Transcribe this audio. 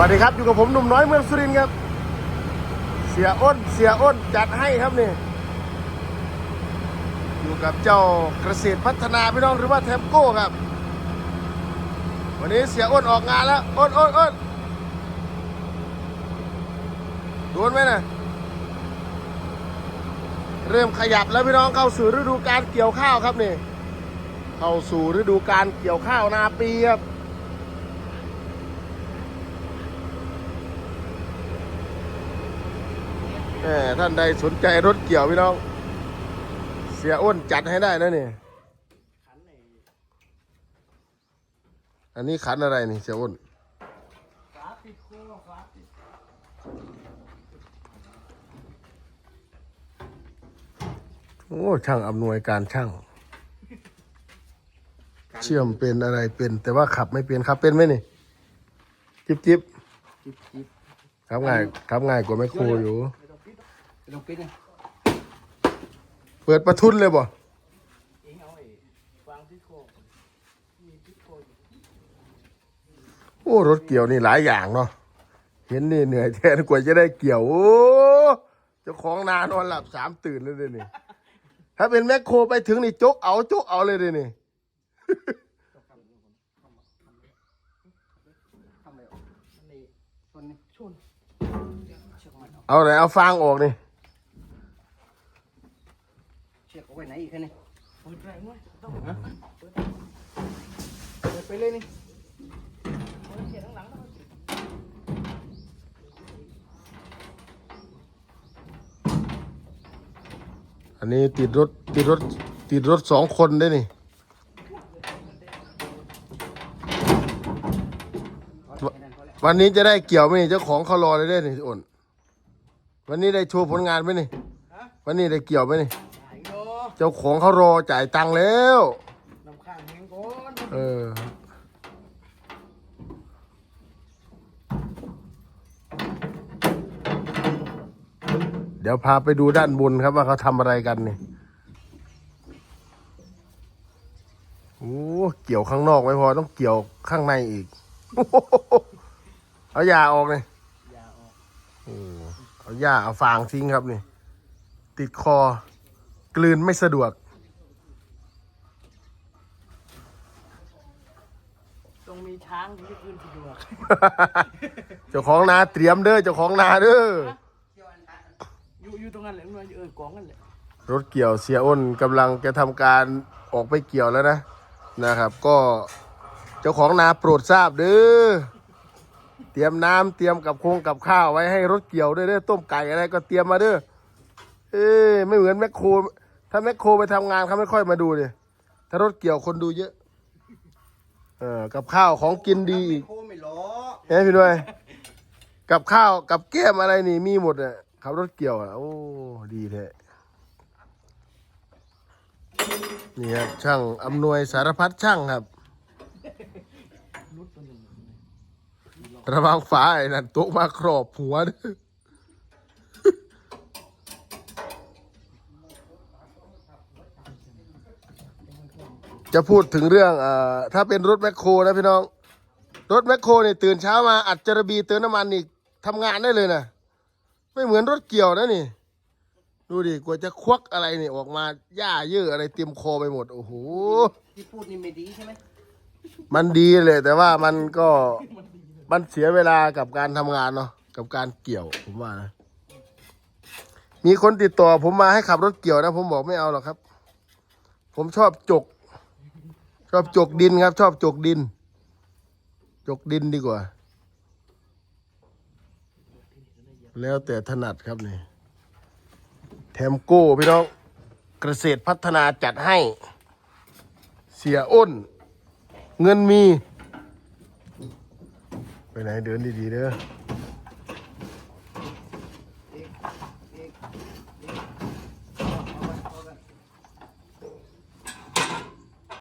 วัสดีครับ อยู่กับผมหนุ่มน้อยเมืองสุรินทร์ครับ เสียอ้นเสียอ้นจัดให้ครับนี่ อยู่กับเจ้าเกษตรพัฒนาพี่น้องหรือว่าแทมโก้ครับ วันนี้เสียอ้นออกงานแล้วอ้นอ้นอ้นโดนไหมนะเริ่มขยับแล้วพี่น้องเข้าสู่ฤดูการเกี่ยวข้าวครับนี่ เข้าสู่ฤดูการเกี่ยวข้าวนาปีครับ แหม ท่านใดสนใจรถเกี่ยวพี่น้อง เสียอ้วนจัดให้ได้นะนี่อันนี้ขันอะไรนี่เสียอ้วนโอ้ช่างอำนวยการช่าง เชื่อมเป็นอะไรเป็น แต่ว่าขับไม่เป็นขับเป็นไหมนี่ จิบจิบจิบจิบขับง่ายขับง่ายกว่าแม่ครูอยู่ ไม่ต้องปิดไม่ต้องปิดนะเปิดประทุนเลยบ่เองเอาไอ้วางที่โคกมีที่โคกอยู่โอ้รถเกี่ยวนี่หลายอย่างเนาะเห็นนี่เหนื่อยแทนกว่าจะได้เกี่ยวโอ้เจ้าของนานอนหลับสามตื่นเลยเดี๋ยวนี่ถ้าเป็นแมคโครไปถึงนี่จกเอาจกเอาเลยเดี๋ยวนี่ทำอะไรออกมันนี่ต้นนี้ชนเชือกมันเอาเอาไหนเอาฟางออกนี่เชือกเอาไว้ไหนอีกแค่นี้เปิดแรงไว้ต้องฮะเปิดเปิดไปเลยนี่เปิดเชือกข้างหลังแล้วอันนี้ติดรถติดรถติดรถสองคนได้นี่เอาแค่นั้นพอแล้ววันนี้จะได้เกี่ยวไหมนี่เจ้าของเขารอเลยได้นี่อ่นวันนี้ได้โชว์ผลงานไหมนี่ฮะวันนี้ได้เกี่ยวไหมนี่หายโย เจ้าของเขารอจ่ายตังค์แล้ว น้ำข้างแห้งก่อนเออ เดี๋ยวพาไปดูด้านบนครับว่าเขาทำอะไรกันนี่โอ้เกี่ยวข้างนอกไม่พอต้องเกี่ยวข้างในอีกโอ้โหเอายาออกเลยอย่าออกโอ้เอาหญ้าเอาฟางทิ้งครับนี่ ติดคอ กลืนไม่สะดวกต้องมีช้างถึงจะคืนสะดวกเจ้าของนาเตรียมเด้อเจ้าของนาเด้ออยู่อยู่ตรงนั้นแหละมันอยู่เออกองนั่นแหละรถเกี่ยวเสียอ้นกำลังจะทำการออกไปเกี่ยวแล้วนะนะครับ ก็เจ้าของนาโปรดทราบเด้อเตรียมน้ำเตรียมกับโครงกับข้าวไว้ให้รถเกี่ยวด้วยเด้อต้มไก่อะไรก็เตรียมมาเด้อเอ้ยไม่เหมือนแมคโคร ถ้าแมคโครไปทำงานเขาไม่ค่อยมาดูเลยถ้ารถเกี่ยวคนดูเยอะ เออกับข้าวของกินดีอีก โคไม่ล้อเฮ้ยพี่ด้วย กับข้าวกับแก้มอะไรนี่มีหมดอะขับรถเกี่ยวอะโอ้ดีแท้นี่ครับช่างอำนวยสารพัดช่างครับ ระวังฝาไอ้นั่นโต๊ะมาครอบหัวเด้อ จะพูดถึงเรื่องเอ่อถ้าเป็นรถแมคโครนะพี่น้อง รถแมคโครเนี่ยตื่นเช้ามาอัดจระบีเติมน้ำมันนี่ทำงานได้เลยนะไม่เหมือนรถเกี่ยวนะนี่ ดูดิกว่าจะควักอะไรนี่ออกมาหญ้าเยอะอะไรเตรียมคอไปหมด โอ้โห ที่พูดนี่ไม่ดีใช่ไหมมันดีเลยแต่ว่ามันก็มันเสียเวลากับการทำงานเนาะกับการเกี่ยวผมว่านะมีคนติดต่อผมมาให้ขับรถเกี่ยวนะ ผมบอกไม่เอาหรอกครับ ผมชอบจก ชอบจกดินครับ ชอบจกดิน จกดินดีกว่า แล้วแต่ถนัดครับนี่แถมโก้พี่น้องเกษตรพัฒนาจัดให้ เสียอ้น เงินมี ไปไหนเดินดีๆเด้อ